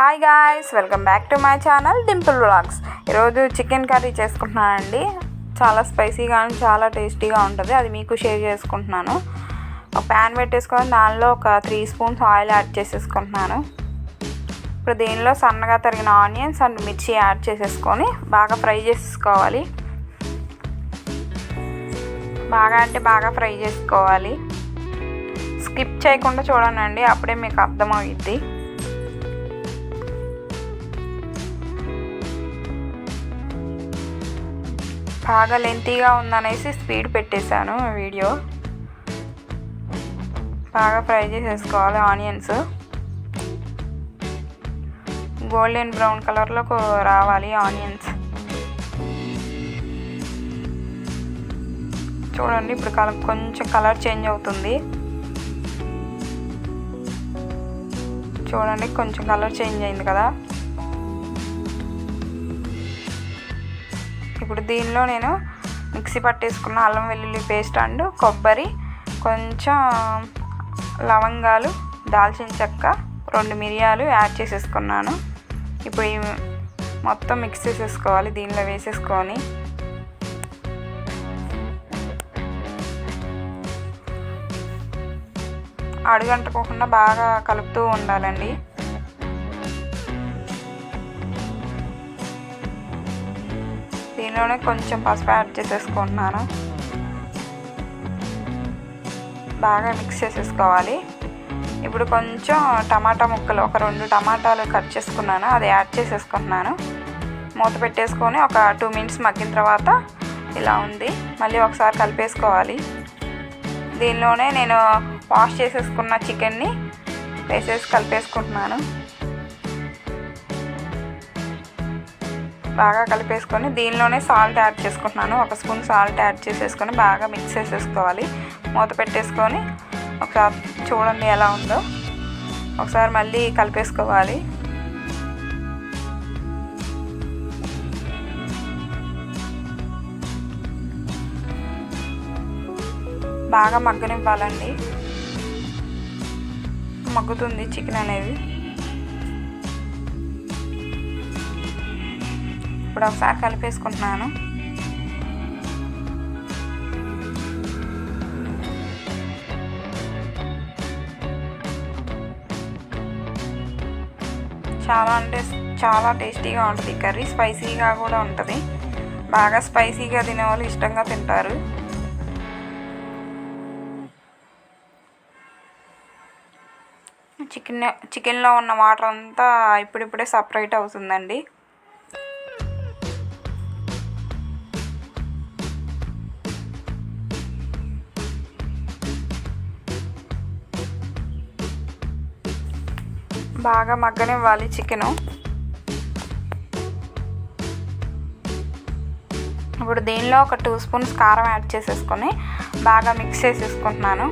Hi guys welcome back to my channel Dimple vlogs ఈరోజు chicken curry చేసుకుంటున్నానండి. చాలా స్పైసీగా చాలా టేస్టీగా ఉంటుంది. అది మీకు షేర్ చేసుకుంటున్నాను. ఒక ప్యాన్ పెట్టేసుకొని దానిలో ఒక త్రీ స్పూన్స్ ఆయిల్ యాడ్ చేసేసుకుంటున్నాను. ఇప్పుడు దీనిలో సన్నగా తరిగిన ఆనియన్స్ అండ్ మిర్చి యాడ్ చేసేసుకొని బాగా ఫ్రై చేసుకోవాలి బాగా అంటే బాగా ఫ్రై చేసుకోవాలి. స్కిప్ చేయకుండా చూడండి అప్పుడే మీకు అర్థమవుద్ది. బాగా లెంతీగా ఉందనేసి స్పీడ్ పెట్టేశాను వీడియో బాగా ఫ్రై చేసేసుకోవాలి ఆనియన్స్ గోల్డెన్ బ్రౌన్ కలర్లో రావాలి ఆనియన్స్ చూడండి ఇప్పుడు కలర్ కొంచెం కలర్ చేంజ్ అవుతుంది. చూడండి కొంచెం కలర్ చేంజ్ అయింది కదా. ఇప్పుడు దీనిలో నేను మిక్సీ పట్టేసుకున్న అల్లం వెల్లుల్లి పేస్ట్ అండ్ కొబ్బరి కొంచెం లవంగాలు దాల్చిన చెక్క రెండు మిరియాలు యాడ్ చేసేసుకున్నాను. ఇప్పుడు ఈ మొత్తం మిక్స్ చేసేసుకోవాలి దీనిలో వేసేసుకొని. అడుగంటకోకుండా బాగా కలుపుతూ ఉండాలండి. దీనిలోనే కొంచెం పసుపు యాడ్ చేసేసుకుంటున్నాను. బాగా మిక్స్ చేసేసుకోవాలి. ఇప్పుడు కొంచెం టమాటా ముక్కలు ఒక రెండు టమాటాలు కట్ చేసుకున్నాను. అది యాడ్ చేసేసుకుంటున్నాను. మూత పెట్టేసుకొని ఒక టూ మినిట్స్ మగ్గిన తర్వాత ఇలా ఉంది. మళ్ళీ ఒకసారి కలిపేసుకోవాలి. దీనిలోనే నేను వాష్ చేసేసుకున్న చికెన్ని వేసేసి కలిపేసుకుంటున్నాను. బాగా కలిపేసుకొని దీనిలోనే సాల్ట్ యాడ్ చేసుకుంటున్నాను. ఒక స్పూన్ సాల్ట్ యాడ్ చేసేసుకొని బాగా మిక్స్ చేసేసుకోవాలి. మూత పెట్టేసుకొని ఒకసారి చూడండి ఎలా ఉందో. ఒకసారి మళ్ళీ కలిపేసుకోవాలి. బాగా మగ్గనివ్వాలండి. మగ్గుతుంది చికెన్ అనేది. ఇప్పుడు ఒకసారి కలిపేసుకుంటున్నాను. చాలా అంటే చాలా టేస్టీగా ఉంటుంది. కర్రీ స్పైసీగా కూడా ఉంటుంది. బాగా స్పైసీగా తినేవాళ్ళు ఇష్టంగా తింటారు. చికెన్ చికెన్లో ఉన్న వాటర్ అంతా ఇప్పుడిప్పుడే సపరేట్ అవుతుందండి. బాగా మగ్గనివ్వాలి చికెను. ఇప్పుడు దీనిలో ఒక టూ స్పూన్స్ కారం యాడ్ చేసేసుకొని బాగా మిక్స్ చేసేసుకుంటున్నాను.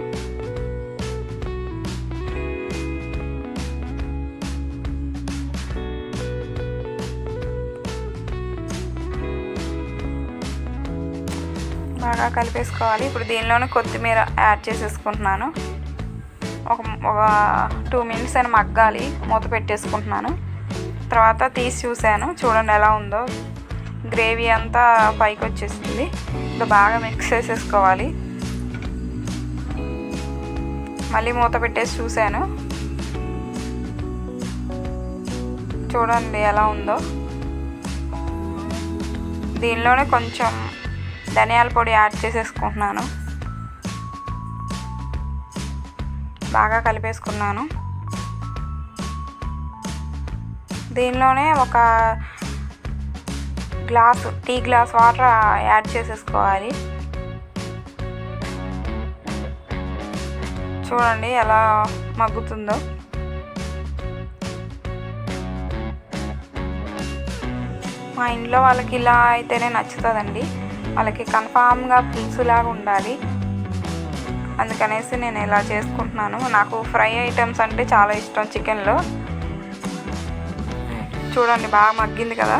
బాగా కలిపేసుకోవాలి. ఇప్పుడు దీనిలోనే కొత్తిమీర యాడ్ చేసేసుకుంటున్నాను. ఒక ఒక టూ మినిట్స్ అని మగ్గాలి. మూత పెట్టేసుకుంటున్నాను. తర్వాత తీసి చూశాను. చూడండి ఎలా ఉందో. గ్రేవీ అంతా పైకి వచ్చేసింది. ఇప్పుడు బాగా మిక్స్ చేసేసుకోవాలి. మళ్ళీ మూత పెట్టేసి చూశాను. చూడండి ఎలా ఉందో. దీనిలోనే కొంచెం ధనియాల పొడి యాడ్ చేసేసుకుంటున్నాను. బాగా కలిపేసుకున్నాను. దీనిలోనే ఒక glass tea glass water add చేసేసుకోవాలి. చూడండి ఎలా మగ్గుతుందో. మా ఇంట్లో వాళ్ళకి ఇలా అయితేనే నచ్చుతుందండి. వాళ్ళకి కన్ఫామ్గా పులుసులాగా ఉండాలి. అందుకనేసి నేను ఇలా చేసుకుంటున్నాను నాకు ఫ్రై ఐటమ్స్ అంటే చాలా ఇష్టం చికెన్లో. చూడండి బాగా మగ్గింది కదా.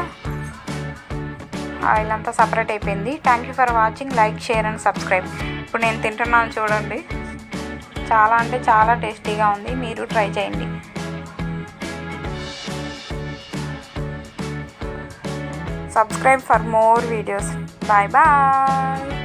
ఆయిల్ అంతా సపరేట్ అయిపోయింది. Thank you for watching like share and subscribe ఇప్పుడు నేను తింటున్నాను చూడండి. చాలా అంటే చాలా టేస్టీగా ఉంది. మీరు ట్రై చేయండి. Subscribe for more videos bye bye